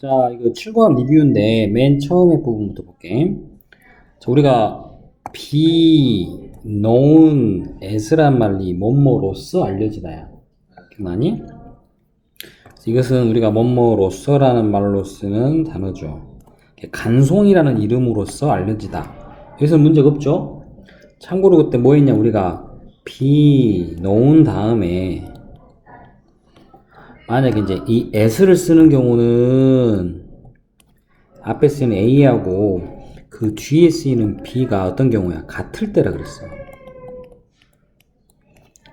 자, 이거 7권 리뷰인데 맨 처음에 부분부터 볼게. 자, 우리가 be known as란 말이 뭐뭐로서 알려지다야. 기억나니? 이것은 우리가 뭐뭐로서라는 말로 쓰는 단어죠. 간송이라는 이름으로서 알려지다. 여기서 문제가 없죠? 참고로 그때 뭐 했냐, 우리가 be known 다음에 만약에 이제 이 s를 쓰는 경우는 앞에 쓰는 a하고 그 뒤에 쓰이는 b가 어떤 경우야? 같을 때라 그랬어요.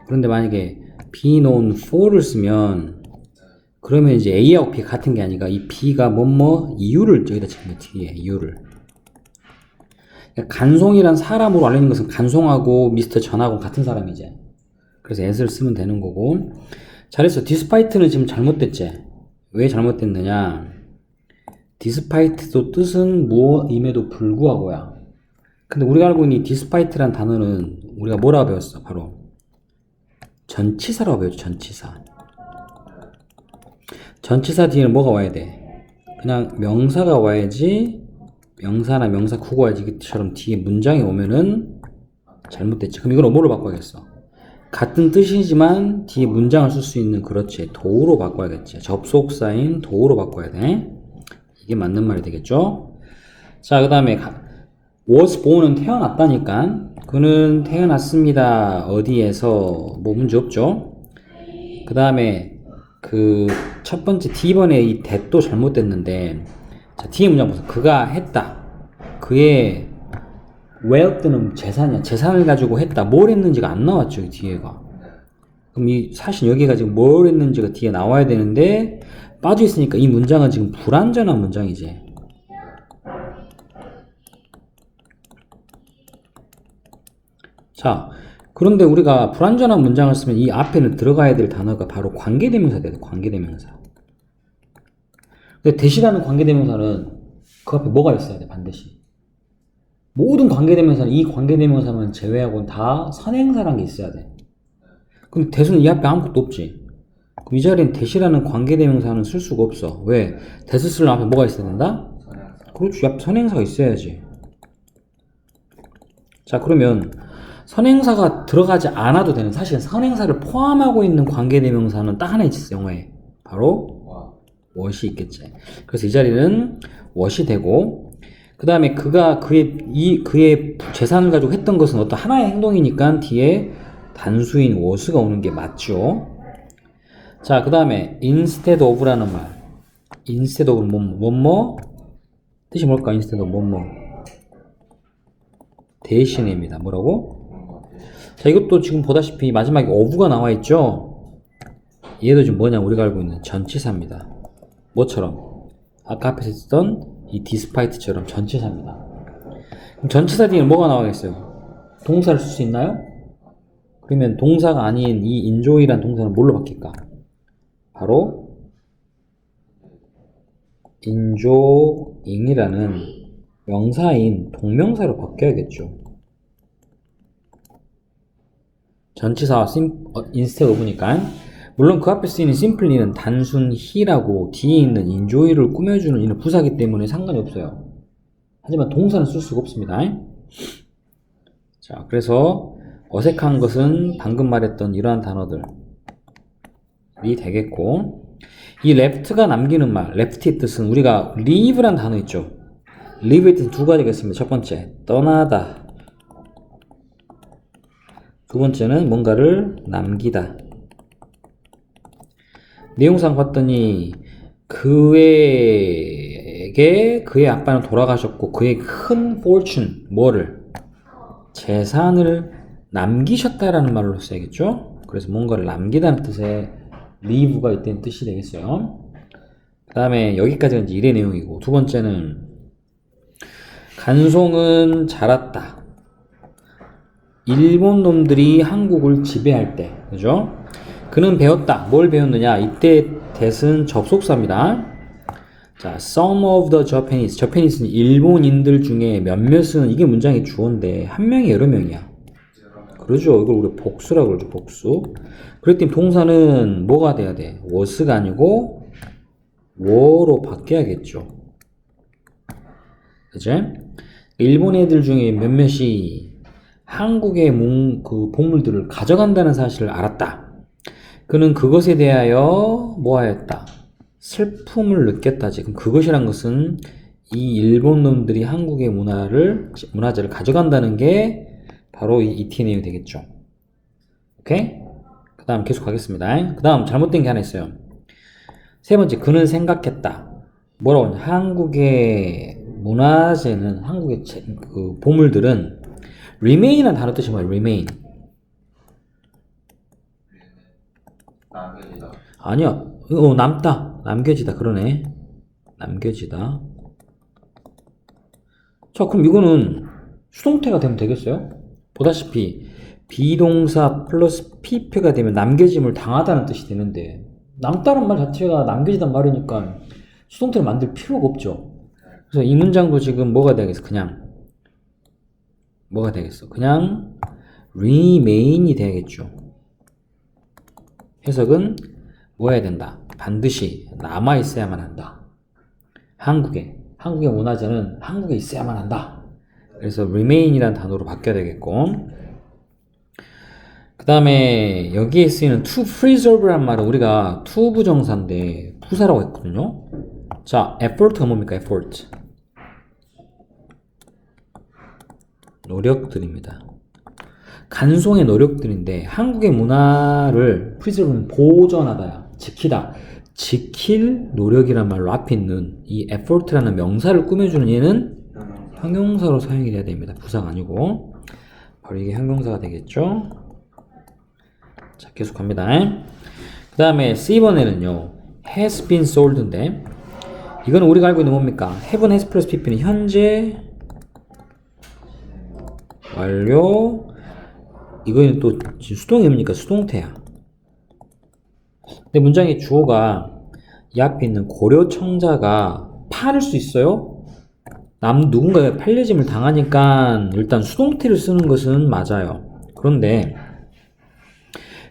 그런데 만약에 be known for를 쓰면 그러면 이제 a하고 b 같은 게 아니라 이 b가 뭐뭐 이유를 치는 거야 뒤에 이유를 그러니까 간송이란 사람으로 알려진 것은 간송하고 미스터 전하고 같은 사람이지 그래서 s를 쓰면 되는 거고 잘했어. 디스파이트는 지금 잘못됐지. 왜 잘못됐느냐? 디스파이트도 뜻은 무임에도 불구하고야. 근데 우리가 알고 있는 이 디스파이트란 단어는 우리가 뭐라고 배웠어? 바로 전치사라고 배웠죠. 전치사. 전치사 뒤에는 뭐가 와야 돼? 그냥 명사가 와야지 명사나 명사 이처럼 뒤에 문장이 오면은 잘못됐지. 그럼 이걸 뭐로 바꿔야겠어? 같은 뜻이지만 뒤에 문장을 쓸 수 있는 그렇지. 도로 바꿔야겠지. 접속사인 도로 바꿔야 돼. 이게 맞는 말이 되겠죠? 자 그 다음에 was born은 태어났다니까. 그는 태어났습니다. 어디에서? 뭐 문제 없죠? 그 다음에 그 첫 번째 D번에 이 that도 잘못됐는데 자 뒤에 문장 보세요. 그가 했다. 그의 웨어트는 재산이야. 재산을 가지고 했다. 뭘 했는지가 안 나왔죠, 이 뒤에가. 그럼 이 사실 여기가 지금 뭘 했는지가 뒤에 나와야 되는데 빠져 있으니까 이 문장은 지금 불완전한 문장이지. 자, 그런데 우리가 불완전한 문장을 쓰면 이 앞에는 들어가야 될 단어가 바로 관계대명사 돼야 돼. 관계대명사. 근데 대시라는 관계대명사는 그 앞에 뭐가 있어야 돼, 반드시. 모든 관계대명사는 이 관계대명사만 제외하고는 다 선행사라는 게 있어야 돼. 근데 대수는 이 앞에 아무것도 없지. 그럼 이 자리엔 대시라는 관계대명사는 쓸 수가 없어. 왜? 대수 쓰려면 앞에 뭐가 있어야 된다? 그렇지. 앞에 선행사가 있어야지. 자, 그러면 선행사가 들어가지 않아도 되는 사실 선행사를 포함하고 있는 관계대명사는 딱 하나 있지, 영어에. 바로 what이 있겠지. 그래서 이 자리는 what이 되고 그 다음에 그가 그의 이 그의 재산을 가지고 했던 것은 어떤 하나의 행동이니까 뒤에 단수인 was가 오는 게 맞죠. 자, 그 다음에 instead of라는 말. instead of 뭐, 뭐, 뭐? 뜻이 뭘까? instead of 뭐, 뭐? 대신입니다. 뭐라고? 자, 이것도 지금 보다시피 마지막에 of가 나와 있죠? 얘도 지금 뭐냐? 우리가 알고 있는 전치사입니다. 뭐처럼? 아까 앞에서 했던 이 디스파이트처럼 전치사입니다. 그럼 전치사 뒤에 뭐가 나와야겠어요? 동사를 쓸 수 있나요? 그러면 동사가 아닌 이 enjoy란 동사는 뭘로 바뀔까? 바로 enjoying이라는 명사인 동명사로 바뀌어야겠죠. 어, instead of니까 물론 그 앞에 쓰이는 simply는 단순 he라고 뒤에 있는 enjoy를 꾸며주는 이는 부사기 때문에 상관이 없어요. 하지만 동사는 쓸 수가 없습니다. 자, 그래서 어색한 것은 방금 말했던 이러한 단어들이 되겠고 이 left가 남기는 말, left의 뜻은 우리가 leave란 단어 있죠. leave의 뜻은 두 가지가 있습니다. 첫 번째, 떠나다. 두 번째는 뭔가를 남기다. 내용상 봤더니 그에게 그의 아빠는 돌아가셨고 그의 큰 fortune 뭐를 재산을 남기셨다라는 말로 써야겠죠. 그래서 뭔가를 남기다는 뜻의 leave가 있다는 뜻이 되겠어요. 그 다음에 여기까지가 이제 일의 내용이고 두 번째는 간송은 자랐다. 일본 놈들이 한국을 지배할 때, 그죠? 그는 배웠다. 뭘 배웠느냐? 이때 대은 접속사입니다. 자, some of the Japanese. Japanese는 일본인들 중에 몇몇은 이게 문장의 주어인데 한 명이 여러 명이야. 그러죠. 이걸 우리 복수라고 그러죠. 복수. 그랬더니 동사는 뭐가 돼야 돼? was가 아니고 워로 바뀌어야겠죠. 그제? 일본 애들 중에 몇몇이 한국의 몽, 그 보물들을 가져간다는 사실을 알았다. 그는 그것에 대하여 뭐하였다? 슬픔을 느꼈다. 지금 그것이란 것은 이 일본 놈들이 한국의 문화를 문화재를 가져간다는 게 바로 이 ET 내용이 되겠죠. 오케이? 그 다음 계속 가겠습니다. 그 다음 잘못된 게 하나 있어요. 세 번째, 그는 생각했다. 뭐라고 하냐. 한국의 문화재는, 한국의 제- 그 보물들은 remain이라는 단어 뜻이 뭐예요? remain. 남겨지다. 아니야. 어, 남다. 남겨지다. 그러네. 남겨지다. 자, 그럼 이거는 수동태가 되면 되겠어요? 보다시피 비동사 플러스 PP가 되면 남겨짐을 당하다는 뜻이 되는데 남다는 말 자체가 남겨지단 말이니까 수동태를 만들 필요가 없죠. 그래서 이 문장도 지금 뭐가 되겠어? 그냥 뭐가 되겠어? 그냥 remain이 되겠죠. 해석은 뭐 해야 된다? 반드시 남아 있어야만 한다. 한국에 한국의 문화재는 한국에 있어야만 한다. 그래서 remain이라는 단어로 바뀌어야 되겠고 그 다음에 여기에 쓰이는 to preserve란 말은 우리가 to 부정사인데 부사라고 했거든요. 자, effort가 뭡니까? effort 노력들입니다. 간송의 노력들인데 한국의 문화를 preserve는 보존하다, 지키다, 지킬 노력이란 말로 앞에 있는 이 effort라는 명사를 꾸며주는 얘는 형용사. 형용사로 사용이 돼야 됩니다. 부사가 아니고 바로 이게 형용사가 되겠죠. 자 계속 갑니다. 그 다음에 C번에는요 has been sold인데 이거는 우리가 알고 있는 뭡니까? have는 has 플러스 pp는 현재 완료 이거는 또 뭡니까? 수동태야. 근데 문장의 주어가 이 앞에 있는 고려 청자가 팔을 수 있어요? 남 누군가에 팔려짐을 당하니까 일단 수동태를 쓰는 것은 맞아요. 그런데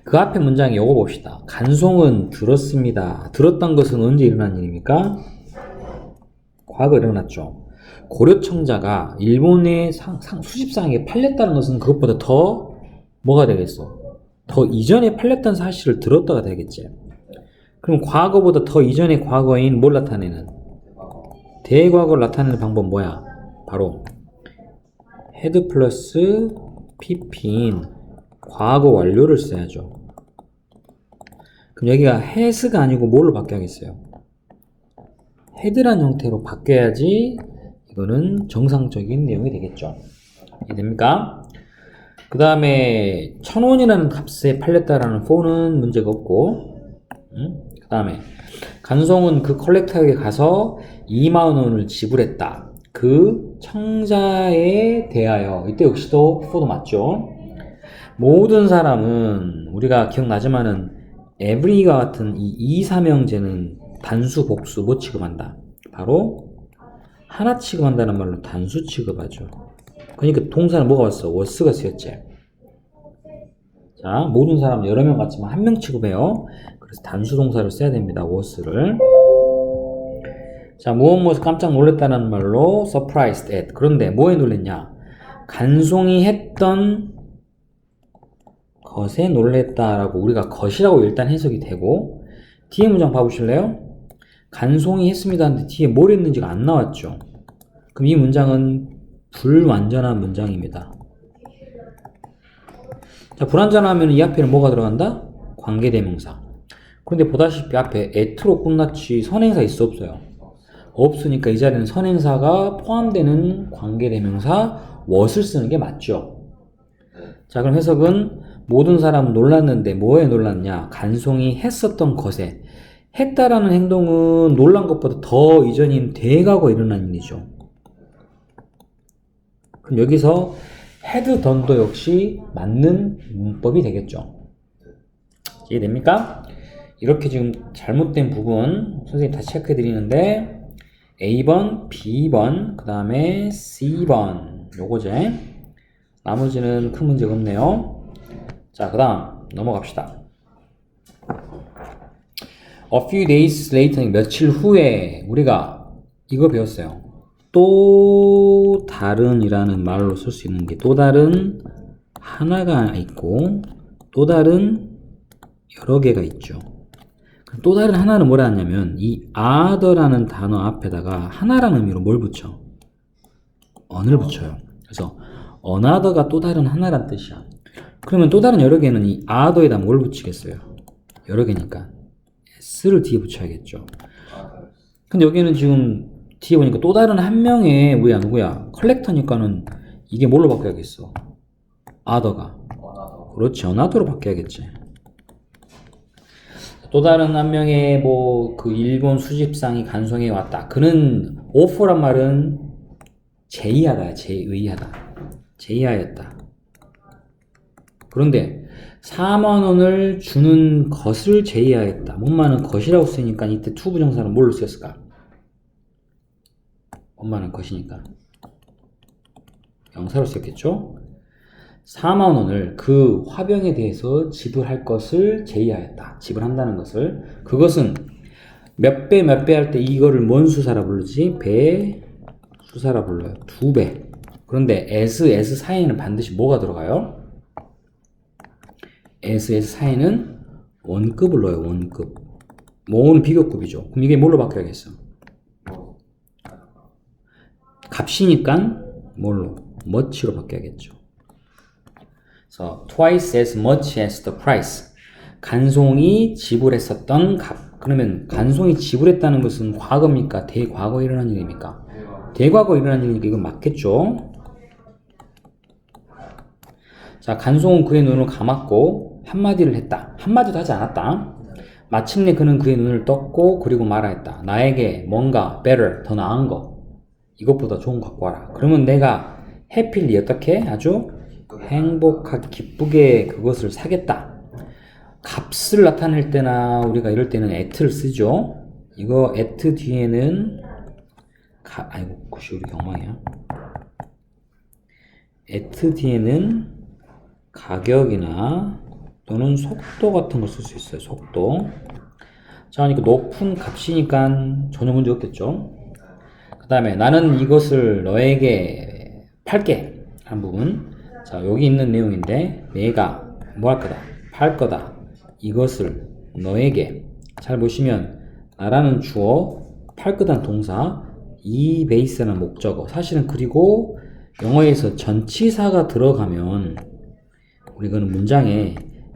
그 앞에 문장에 요거 봅시다. 간송은 들었습니다. 들었던 것은 언제 일어난 일입니까? 과거 일어났죠. 고려청자가 일본의 상, 상, 수십상에게 팔렸다는 것은 그것보다 더 뭐가 되겠어? 더 이전에 팔렸다는 사실을 들었다가 되겠지. 그럼 과거보다 더 이전의 과거인 뭘 나타내는? 대과거를 나타내는 방법 뭐야? 바로 헤드 플러스 pp인 과거 완료를 써야죠. 그럼 여기가 has가 아니고 뭘로 바뀌어야겠어요? 헤드란 형태로 바뀌어야지 이거는 정상적인 내용이 되겠죠. 이해됩니까? 그 다음에 천원이라는 값에 팔렸다라는 for는 문제가 없고 그 다음에 간송은 그 컬렉터에게 가서 2만 원을 지불했다. 그 청자에 대하여 이때 역시도 for도 맞죠. 모든 사람은 우리가 기억나지만은 every와 같은 이 이사명제는 단수 복수 뭐 취급한다. 바로 하나 취급한다는 말로 단수 취급하죠. 그러니까 동사는 뭐가 왔어? was가 쓰였지. 자, 모든 사람 여러 명 같지만 한 명 취급해요. 그래서 단수 동사를 써야 됩니다. was를. 자, 무엇 무엇 깜짝 놀랐다는 말로 surprised at. 그런데 뭐에 놀랬냐? 간송이 했던 것에 놀랬다라고 우리가 것이라고 일단 해석이 되고 뒤에 문장 봐보실래요? 간송이 했습니다 하는데 뒤에 뭘 했는지가 안 나왔죠. 그럼 이 문장은 불완전한 문장입니다. 자, 불완전하면 이 앞에는 뭐가 들어간다? 관계대명사. 그런데 보다시피 앞에 at로 끝났지 선행사 있어 없어요? 없으니까 이 자리는 선행사가 포함되는 관계대명사 what을 쓰는 게 맞죠. 자, 그럼 해석은 모든 사람은 놀랐는데 뭐에 놀랐냐? 간송이 했었던 것에 했다라는 행동은 놀란 것보다 더 이전인 대가고 일어난 일이죠. 그럼 여기서 헤드 던도 역시 맞는 문법이 되겠죠. 이해됩니까? 이렇게 지금 잘못된 부분 선생님 다시 체크해 드리는데 A번, B번, 그 다음에 C번 요거제 나머지는 큰 문제가 없네요. 자, 그 다음 넘어갑시다. A few days later, 며칠 후에 우리가 이거 배웠어요. 또 다른이라는 말로 쓸 수 있는 게 또 다른 하나가 있고 또 다른 여러 개가 있죠. 또 다른 하나는 뭐라 하냐면 이 other라는 단어 앞에다가 하나라는 의미로 뭘 붙여? on을 붙여요. 그래서 another가 또 다른 하나란 뜻이야. 그러면 또 다른 여러 개는 이 other에다 뭘 붙이겠어요? 여러 개니까 s를 뒤에 붙여야겠죠. 근데 여기는 지금 뒤에 보니까 또 다른 한 명의 우리야 누구야? 컬렉터니까는 이게 뭘로 바뀌어야겠어? other가. 그렇지, another로 바뀌어야겠지. 또 다른 한 명의 뭐 그 일본 수집상이 간송해 왔다. 그는 오퍼란 말은 제의하다, 제의하다, 제의하였다. 그런데 4만 원을 주는 것을 제의하였다. 뭔마는 것이라고 쓰니까 이때 투 부정사는 뭘로 쓰였을까? 엄마는 것이니까 명사로 쓰였겠죠? 4만 원을 그 화병에 대해서 지불할 것을 제의하였다. 지불한다는 것을. 그것은 몇 배 몇 배 할 때 이거를 뭔 수사라 부르지? 배 수사라 불러요. 두 배. 그런데 as, as 사이에는 반드시 뭐가 들어가요? as, as 사이에는 원급을 넣어요. 원급. 뭐는 비교급이죠. 그럼 이게 뭘로 바뀌어야겠어? 값이니까 뭘로? much로 바뀌어야겠죠. 그래서 twice as much as the price. 간송이 지불했었던 값. 그러면 간송이 지불했다는 것은 과거입니까? 대과거에 일어난 일입니까? 대과거에 일어난 일이니까 이건 맞겠죠? 자, 간송은 그의 눈을 감았고 한마디를 했다. 한마디도 하지 않았다. 마침내 그는 그의 눈을 떴고 그리고 말하였다. 나에게 뭔가 better, 더 나은 거. 이것보다 좋은 거 갖고 와라. 그러면 내가 해필리 어떻게 아주 행복하게 기쁘게 그것을 사겠다. 값을 나타낼 때나 우리가 이럴 때는 at를 쓰죠. 이거 at 뒤에는 가, 아이고 그시 우리 경망이야. at 뒤에는 가격이나 또는 속도 같은 걸 쓸 수 있어요. 속도. 자, 그러니까 높은 값이니까 전혀 문제 없겠죠. 그 다음에 나는 이것을 너에게 팔게 한 부분. 자 여기 있는 내용인데 내가 뭐 할 거다? 팔 거다. 이것을 너에게. 잘 보시면 나라는 주어 팔 거다는 동사 이 베이스라는 목적어. 사실은 그리고 영어에서 전치사가 들어가면 우리가는 문장에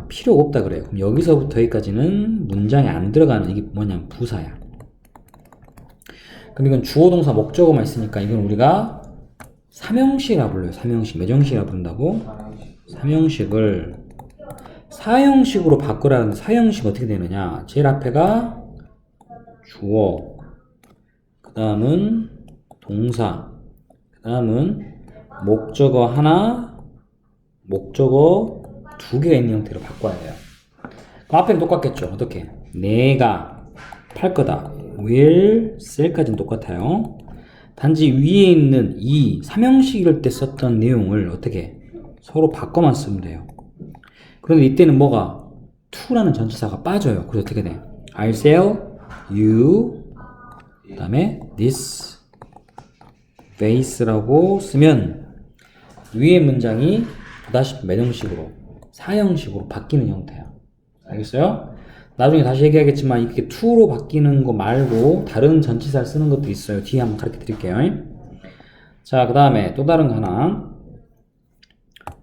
필요가 없다 그래요. 그럼 여기서부터 여기까지는 문장에 안 들어가는 이게 뭐냐면 부사야 그럼 이건 주어 동사 목적어만 있으니까 이건 우리가 삼형식이라 불러요. 삼형식. 몇 형식이라 부른다고? 삼형식을 사형식으로 바꾸라는 사형식 어떻게 되느냐? 제일 앞에가 주어, 그 다음은 동사, 그 다음은 목적어 하나, 목적어 두 개가 있는 형태로 바꿔야 돼요. 그럼 앞에는 똑같겠죠? 어떻게? 내가 팔 거다. Will sell까지는 똑같아요. 단지 위에 있는 이 삼형식일 때 썼던 내용을 어떻게 서로 바꿔만 쓰면 돼요. 그런데 이때는 뭐가 to라는 전치사가 빠져요. 그래서 어떻게 돼? I sell you 그 다음에 this vase라고 쓰면 위에 문장이 다시 몇 형식으로 사형식으로 바뀌는 형태야. 알겠어요? 나중에 다시 얘기하겠지만 이렇게 to로 바뀌는 거 말고 다른 전치사를 쓰는 것도 있어요. 뒤에 한번 가르쳐 드릴게요. 자, 그 다음에 또 다른 거 하나.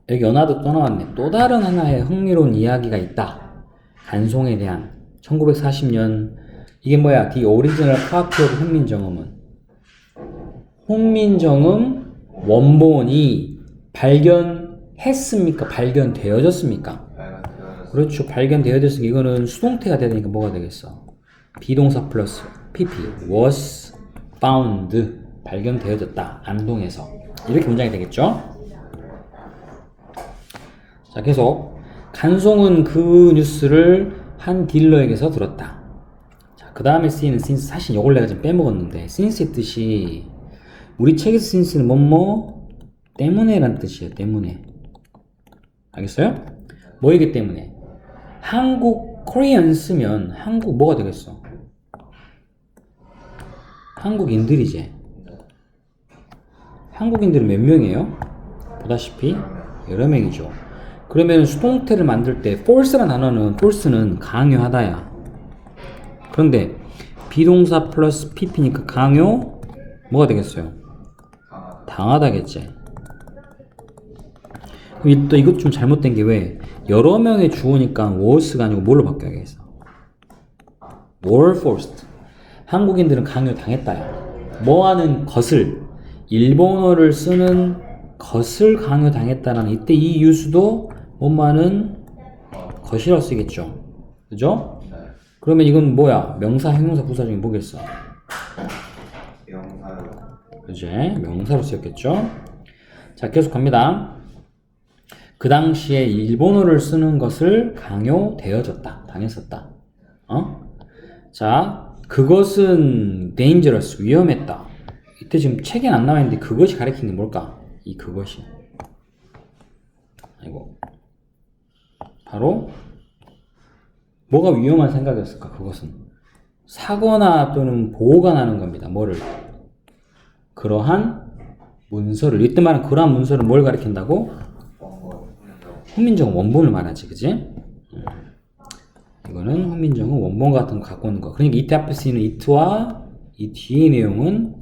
여기 연화도 또 나왔네. 또 다른 하나의 흥미로운 이야기가 있다. 간송에 대한 1940년 이게 뭐야? The Original Copy of 홍민정음은 홍민정음 원본이 발견했습니까? 발견되어졌습니까? 그렇죠. 발견되어졌으니까 이거는 수동태가 되니까 뭐가 되겠어? 비동사 플러스 pp was found 발견되어졌다. 안동에서 이렇게 문장이 되겠죠? 자, 계속 간송은 그 뉴스를 한 딜러에게서 들었다. 자, 그 다음에 쓰이는 since 사실 이걸 내가 지금 빼먹었는데 since의 뜻이 우리 책에서 since는 뭐뭐 때문에란 뜻이에요. 때문에. 알겠어요? 뭐이기 때문에? 한국 코리안 쓰면 한국 뭐가 되겠어? 한국인들이지. 한국인들은 몇 명이에요? 보다시피 여러 명이죠. 그러면 수동태를 만들 때 force라는 단어는 force는 강요하다야. 그런데 비동사 플러스 pp니까 강요 뭐가 되겠어요? 당하다겠지. 또 이것도 좀 잘못된 게 왜 여러 명의 주어니까 was가 아니고 뭘로 바뀌어야겠어? were forced. 한국인들은 강요 당했다야. 뭐하는 것을 일본어를 쓰는 것을 강요 당했다는 이때 이 유수도 뭐만은 것이라고 쓰겠죠. 그죠? 네. 그러면 이건 뭐야? 명사, 형용사, 부사 중에 뭐겠어? 명사요. 그지? 명사로 쓰였겠죠? 자, 계속 갑니다. 그 당시에 일본어를 쓰는 것을 강요되어졌다. 당했었다. 어? 자, 그것은 dangerous, 위험했다. 이때 지금 책에 안 나와 있는데 그것이 가리키는 게 뭘까? 이 그것이. 아이고. 바로 뭐가 위험한 생각이었을까? 그것은 사거나 또는 보호가 나는 겁니다. 뭐를? 그러한 문서를 이때 말은 그러한 문서를 뭘 가리킨다고? 훈민정음 원본을 말하지, 그지? 음. 이거는 훈민정음 원본 같은 거 갖고 오는 거. 그러니까 이때 앞에 쓰이는 it와 이 뒤의 내용은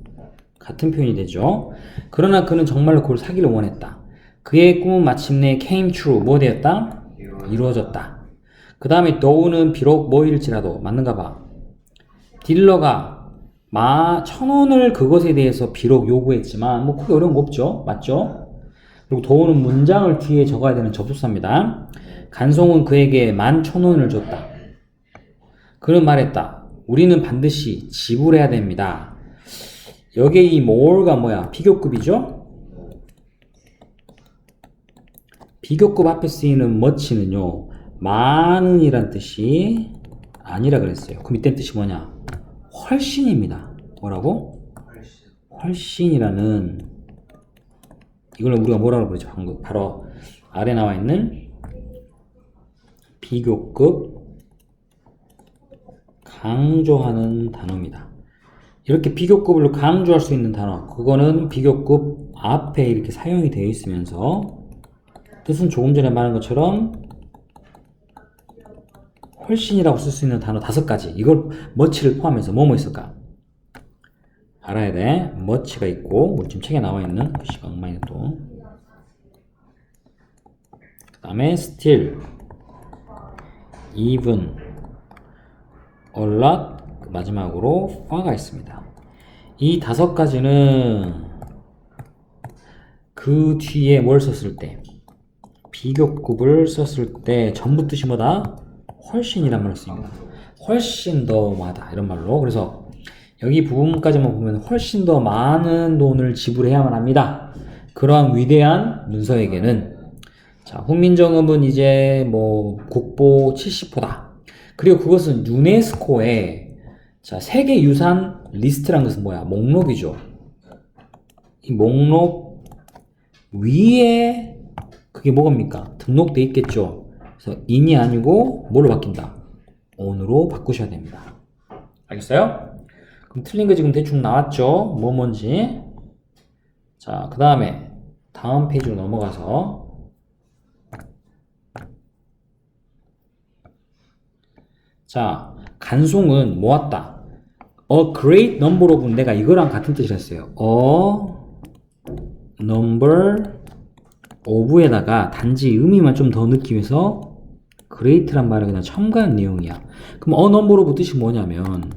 같은 표현이 되죠. 그러나 그는 정말로 그걸 사기를 원했다. 그의 꿈은 마침내 came true. 뭐 되었다? 이루어졌다. 그 다음에 너우는 비록 뭐일지라도 맞는가 봐. 딜러가 마 천 원을 그것에 대해서 비록 요구했지만 뭐 크게 어려운 거 없죠. 맞죠? 그리고 도우는 문장을 뒤에 적어야 되는 접속사입니다. 간송은 그에게 만 천 원을 줬다. 그는 말했다. 우리는 반드시 지불해야 됩니다. 여기에 이 more가 뭐야? 비교급이죠? 비교급 앞에 쓰이는 much는요, 많은이란 뜻이 아니라 그랬어요. 그럼 이때 뜻이 뭐냐? 훨씬입니다. 뭐라고? 훨씬. 훨씬이라는 이걸 우리가 뭐라고 부르죠? 방금 바로 아래 나와 있는 비교급 강조하는 단어입니다. 이렇게 비교급을 강조할 수 있는 단어, 그거는 비교급 앞에 이렇게 사용이 되어 있으면서 뜻은 조금 전에 말한 것처럼 훨씬이라고 쓸 수 있는 단어 다섯 가지. 이걸 머치를 포함해서 뭐뭐 있을까? 알아야 돼. 머치가 있고, 우리 지금 책에 나와 있는 글씨가 엉망이 또. 그 다음에 still, even, a lot, 그 마지막으로 far가 있습니다. 이 다섯 가지는 그 뒤에 뭘 썼을 때, 비교급을 썼을 때 전부 뜻이 뭐다? 훨씬이란 말을 씁니다. 훨씬 더 많다 이런 말로. 그래서 여기 부분까지만 보면 훨씬 더 많은 돈을 지불해야만 합니다. 그러한 위대한 문서에게는 자 훈민정음은 이제 뭐 국보 70호다. 그리고 그것은 유네스코의 자 세계 유산 리스트란 것은 뭐야? 목록이죠. 이 목록 위에 그게 뭐겁니까? 등록돼 있겠죠. 그래서 인이 아니고 뭘로 바뀐다? on으로 바꾸셔야 됩니다. 알겠어요? 그럼 틀린 거 지금 대충 나왔죠? 뭐 뭔지. 자, 그 다음에 다음 페이지로 넘어가서 자, 간송은 모았다. A great number of 내가 이거랑 같은 뜻을 했어요. A number of에다가 단지 의미만 좀더 넣기 위해서 great란 말을 그냥 첨가한 내용이야. 그럼 a number of 뜻이 뭐냐면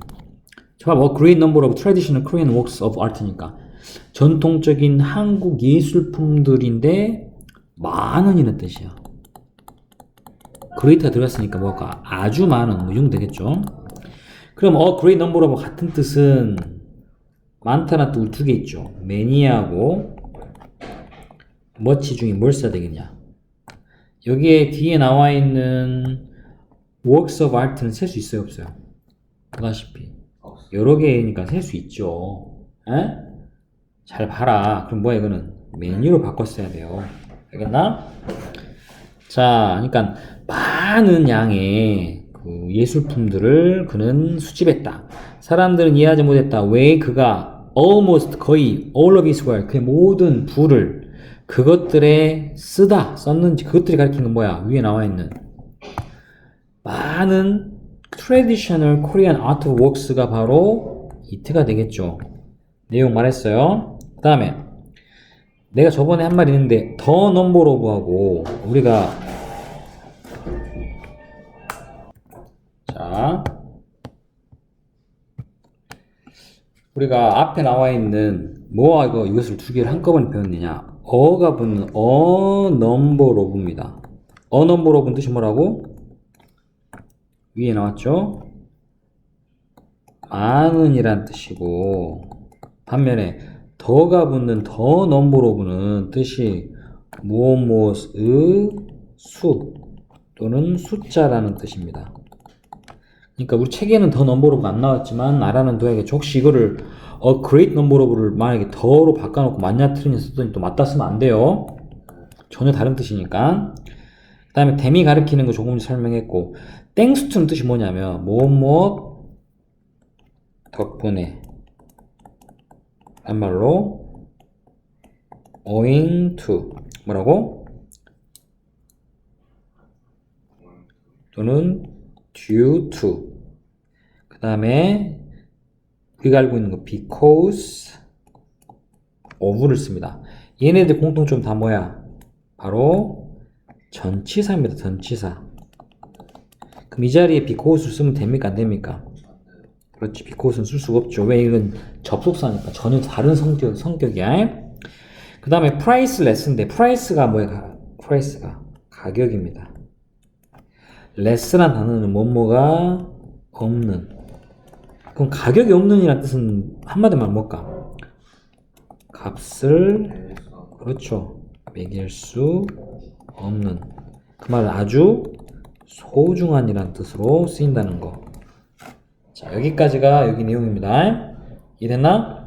a great number of traditional Korean works of art니까 전통적인 한국 예술품들인데 많은이라는 뜻이야. great가 들어갔으니까 뭐가 아주 많은 뭐 이용 되겠죠. 그럼 great number of 같은 뜻은 많다나 또두개 있죠. many하고 much 중에 뭘 써야 되겠냐? 여기에 뒤에 나와 있는 works of art는 셀 수 있어요, 없어요? 보다시피. 여러 개니까 셀 수 있죠. 에? 잘 봐라. 그럼 뭐야 이거는 메뉴로 바꿨어야 돼요. 알겠나? 자, 그러니까 많은 양의 그그 예술품들을 그는 수집했다. 사람들은 이해하지 못했다. 왜 그가 almost 거의 all of his work 그의 모든 부를 그것들에 쓰다 썼는지 그것들이 가리키는 건 뭐야? 위에 나와 있는 많은 traditional Korean art works가 바로 이트가 되겠죠. 내용 말했어요. 그 다음에 내가 저번에 한 말 있는데 더 넘버 오브하고 우리가 자 우리가 앞에 나와 있는 이거 이것을 두 개를 한꺼번에 배웠느냐 어가 붙는 어 넘버 오브입니다. 어 넘버 오브는 뜻이 뭐라고? 위에 나왔죠? 많은이란 뜻이고 반면에 더가 붙는 더 넘버 오브는 뜻이 무엇 무엇의 수 또는 숫자라는 뜻입니다. 그러니까 우리 책에는 더 넘버 오브 안 나왔지만 나라는 도야겠죠. 혹시 이거를 어 great number of를 만약에 더로 바꿔놓고 맞냐 틀리냐 썼더니 또 맞다 쓰면 안 돼요. 전혀 다른 뜻이니까. 그 다음에 댐이 가리키는 거 조금 설명했고 땡스 투는 뜻이 뭐냐면 무엇 덕분에 한 말로 owing to 뭐라고? 또는 due to 그 다음에 우리가 알고 있는 거 because of를 씁니다. 얘네들 공통점 다 뭐야? 바로 전치사입니다. 전치사. 그럼 이 자리에 because를 쓰면 됩니까? 안 됩니까? 그렇지. because는 쓸 수가 없죠. 왜 이건 접속사니까 전혀 다른 성격, 성격이야. 그 다음에 priceless인데 price가 뭐야? price가 가격입니다. less란 단어는 뭐뭐가 없는. 그럼 가격이 없는이란 뜻은 한마디만 뭘까? 값을 그렇죠. 매길 수 없는. 그 말은 아주 소중한이란 뜻으로 쓰인다는 거. 자, 여기까지가 여기 내용입니다. 이해됐나?